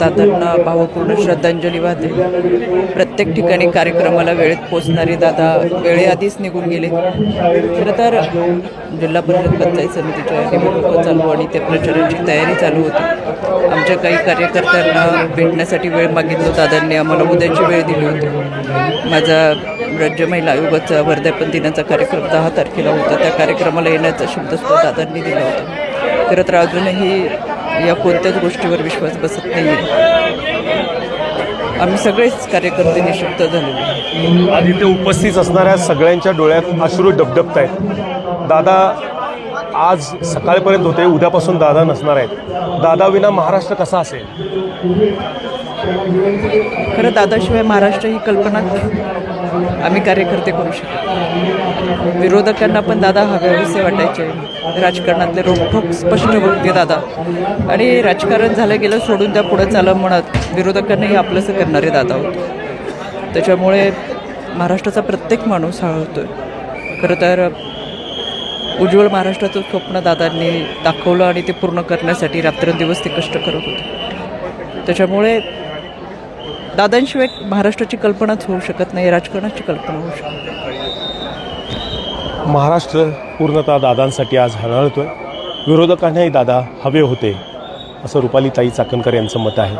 दादांना भावपूर्ण श्रद्धांजली वाहते. प्रत्येक ठिकाणी कार्यक्रमाला वेळेत पोचणारे दादा वेळेआधीच निघून गेले. खरं तर जिल्हा परिषद पंचायत समितीच्या निवडणुका चालू आणि त्या प्रचाराची तयारी चालू होती. आमच्या काही कार्यकर्त्यांना भेटण्यासाठी वेळ मागितलो दादांनी आम्हाला उद्याची वेळ दिली होती. माझा राज्य महिला आयोगाचा वर्धापन दिनाचा कार्यक्रम दहा तारखेला होता. त्या कार्यक्रमाला येण्याचा शब्दसुद्धा दादांनी दिला होता. खरं तर अजूनही या कोणत्याच गोष्टीवर विश्वास बसत नाही आहे आम्ही सगळेच कार्यकर्ते निशब्द झालेलो आणि ते उपस्थित असणाऱ्या सगळ्यांच्या डोळ्यात अश्रू डबडबत आहेत. दादा आज सकाळपर्यंत होते उद्यापासून दादा नसणार आहेत. दादा विना महाराष्ट्र कसा असेल? खरं दादाशिवाय महाराष्ट्र ही कल्पना आम्ही कार्यकर्ते करू शकतो विरोधकांना पण दादा हवेसे वाटायचे. राजकारणातले रोखोक स्पष्ट वक्ते दादा. आणि राजकारण झालं गेलं सोडून त्या पुढं चालं म्हणत विरोधकांनाही आपलंसं करणारे दादा होते. त्याच्यामुळे महाराष्ट्राचा प्रत्येक माणूस हळहळतोय खरं तर उज्ज्वल महाराष्ट्राचं स्वप्न दादांनी दाखवलं आणि ते पूर्ण करण्यासाठी रात्रंदिवस ते कष्ट करत होते. त्याच्यामुळे दादांशिवाय महाराष्ट्राची कल्पनाच होऊ शकत नाही राजकारणाची कल्पना होऊ शकत नाही. महाराष्ट्र पूर्णतः दादांसाठी आज हळहळतोय विरोधकांनाही दादा हवे होते असं रुपाली ताई चाकणकर यांचं मत आहे